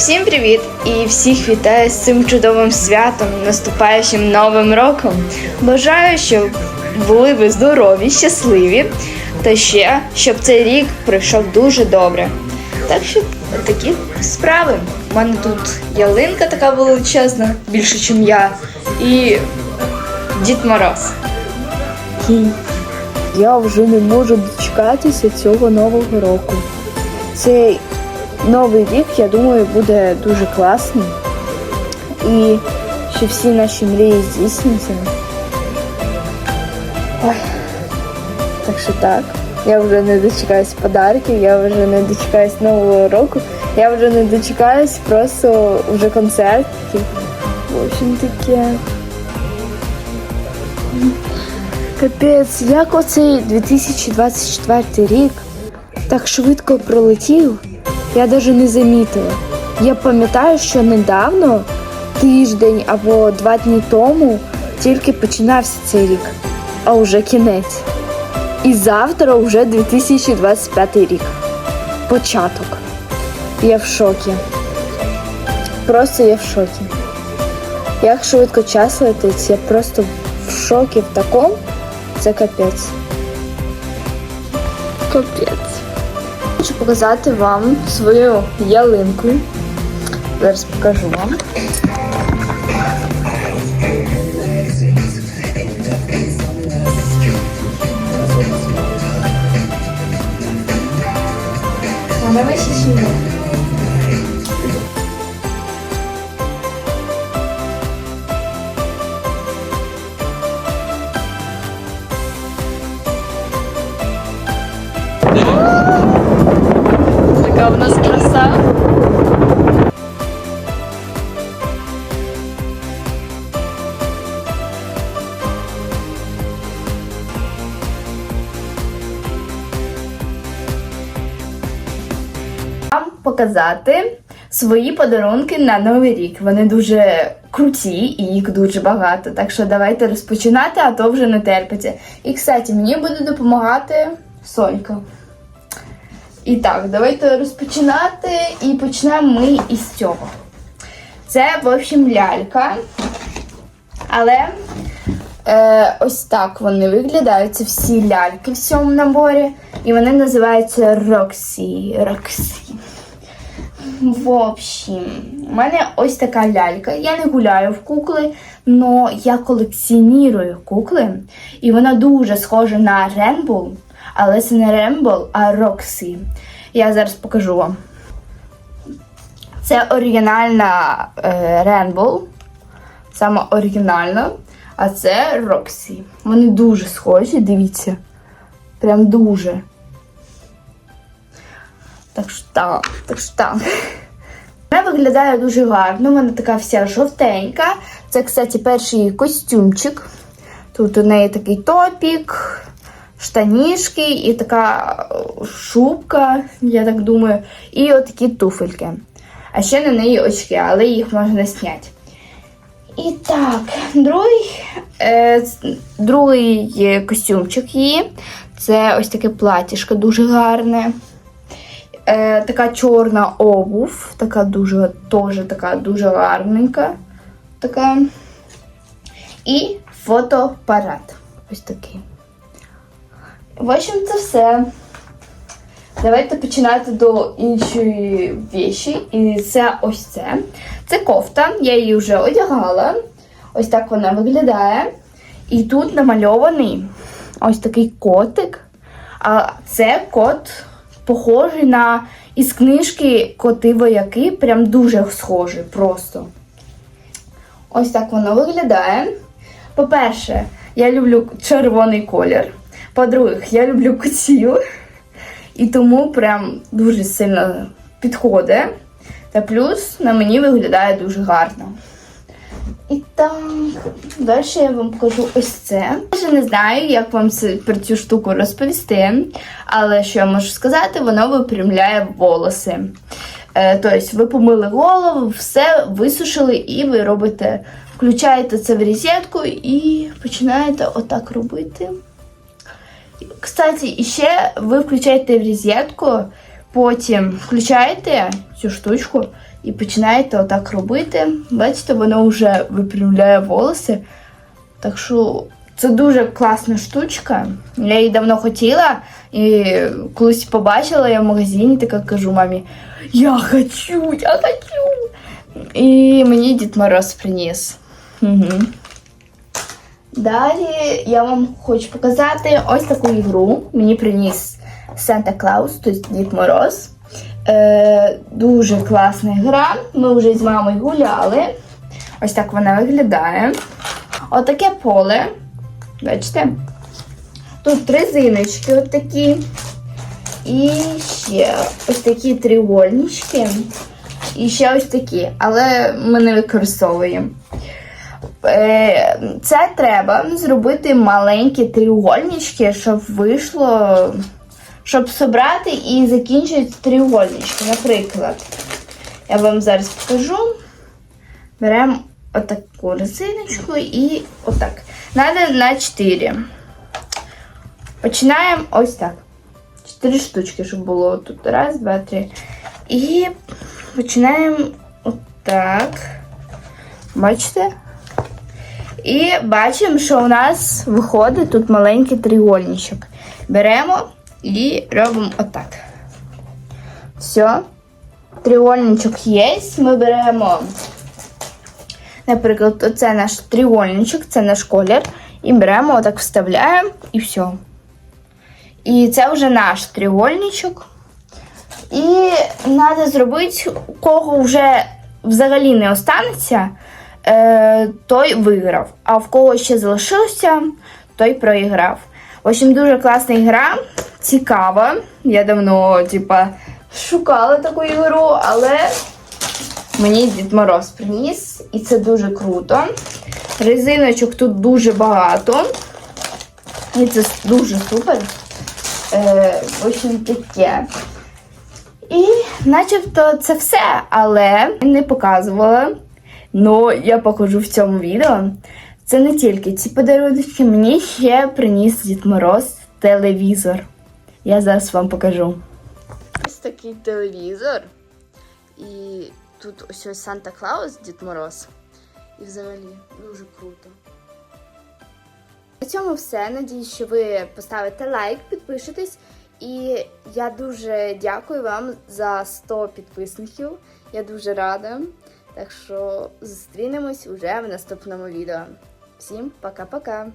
Всім привіт і всіх вітаю з цим чудовим святом, наступаючим новим роком. Бажаю, щоб були ви здорові, щасливі, та ще щоб цей рік пройшов дуже добре. Так що такі справи. У мене тут ялинка така величезна, більше, ніж я, і Дід Мороз. Я вже не можу дочекатися цього нового року. Цей новий рік, я думаю, буде дуже класний. І що всі наші мрії здійсняться. Ой. Так що так. Я вже не дочекаюсь подарків, я вже не дочекаюсь нового року, я вже не дочекаюсь просто вже концертів. В общем таке. Капець, як оцей 2024 рік так швидко пролетів, я навіть не замітила. Я пам'ятаю, що недавно, тиждень або два дні тому, тільки починався цей рік, а вже кінець. І завтра вже 2025 рік. Початок. Я в шокі. Просто я в шокі. Як швидко час летить, я просто в шокі в такому. Це капець. Капець. Хочу показати вам свою ялинку. Зараз покажу вам. Давай ще в нас краса. Показати свої подарунки на новий рік. Вони дуже круті і їх дуже багато. Так що давайте розпочинати, а то вже не терпиться. І, кстати, мені буде допомагати Солька. І так, давайте розпочинати. І почнемо ми із цього. Це, в общем, лялька. Але е, ось так вони виглядають. Це всі ляльки в цьому наборі. І вони називаються Роксі. Роксі. В общем, у мене ось така лялька. Я не гуляю в кукли, але я колекціоную кукли. І вона дуже схожа на Ренбол, але це не Рембл, а Роксі. Я зараз покажу вам. Це оригінальна е, Ренбол, саме оригінальна, а це Роксі. Вони дуже схожі, дивіться. Прям дуже. Так що так, так що так. Вона виглядає дуже гарно, вона така вся жовтенька. Це, кстати, перший костюмчик. Тут у неї такий топік, штанішки і така е, шубка, я так думаю, і отакі туфельки. А ще на неї очки, але їх можна зняти. І так, другий, е, другий е, костюмчик її. Це ось таке платіжко дуже гарне. Е, така чорна обув, така дуже, теж така дуже гарненька. Така. І фотоапарат. Ось такий. В общем, це все. Давайте починати до іншої віші. І це ось це. Це кофта. Я її вже одягала. Ось так вона виглядає. І тут намальований ось такий котик. А це кот похожий на із книжки Коти вояки. Прям дуже схожий просто. Ось так воно виглядає. По-перше, я люблю червоний колір. По-друге, я люблю котів. І тому прям дуже сильно підходить. Та плюс на мені виглядає дуже гарно. І так, далі я вам покажу ось це. Я ще не знаю, як вам про цю штуку розповісти, але що я можу сказати, воно випрямляє волоси. Е, тобто ви помили голову, все висушили, і ви робите, включаєте це в розетку і починаєте отак робити. Кстати, ще ви включаєте в розетку Потім включаєте цю штучку і починаєте отак робити. Бачите, воно вже випрямляє волоси. Так що це дуже класна штучка. Я її давно хотіла і колись побачила я в магазині, така кажу мамі: Я хочу, я хочу. І мені Дід Мороз приніс. Угу. Далі я вам хочу показати ось таку ігру. Мені приніс Санта Клаус, тобто Дід Мороз. Е, дуже класна гра. Ми вже з мамою гуляли. Ось так вона виглядає. Отаке поле. Бачите? Тут резиночки отакі. І ще ось такі треугольнички. І ще ось такі, але ми не використовуємо. Е, Це треба зробити маленькі треугольнички, щоб вийшло, щоб собрати і закінчити треугольнички. Наприклад, я вам зараз покажу. Беремо отаку резиночку і отак. Надо на 4. Починаємо ось так. 4 штучки, щоб було тут. Раз, два, три. І починаємо отак. Бачите? І бачимо, що у нас виходить тут маленький треугольничок. Беремо і робимо отак. Все. Треугольничок є. Ми беремо, наприклад, оце наш треугольничок, це наш колір. І беремо, отак вставляємо і все. І це вже наш треугольничок. І треба зробити, у кого вже взагалі не останеться, той виграв. А в кого ще залишилося, той проіграв. В общем, дуже класна гра, цікава. Я давно, типа, шукала таку ігру, але мені Дід Мороз приніс, і це дуже круто. Резиночок тут дуже багато. І це дуже супер. Е, в общем, таке. І начебто це все, але не показувала. Ну, я покажу в цьому відео. Це не тільки ці подарунки, мені ще приніс Дід Мороз телевізор. Я зараз вам покажу. Ось такий телевізор. І тут ось ось Санта Клаус, Дід Мороз. І взагалі дуже круто. На цьому все. Надіюсь, що ви поставите лайк, підпишетесь. І я дуже дякую вам за 100 підписників. Я дуже рада. Так що зустрінемось уже в наступному відео. Всім пока-пока!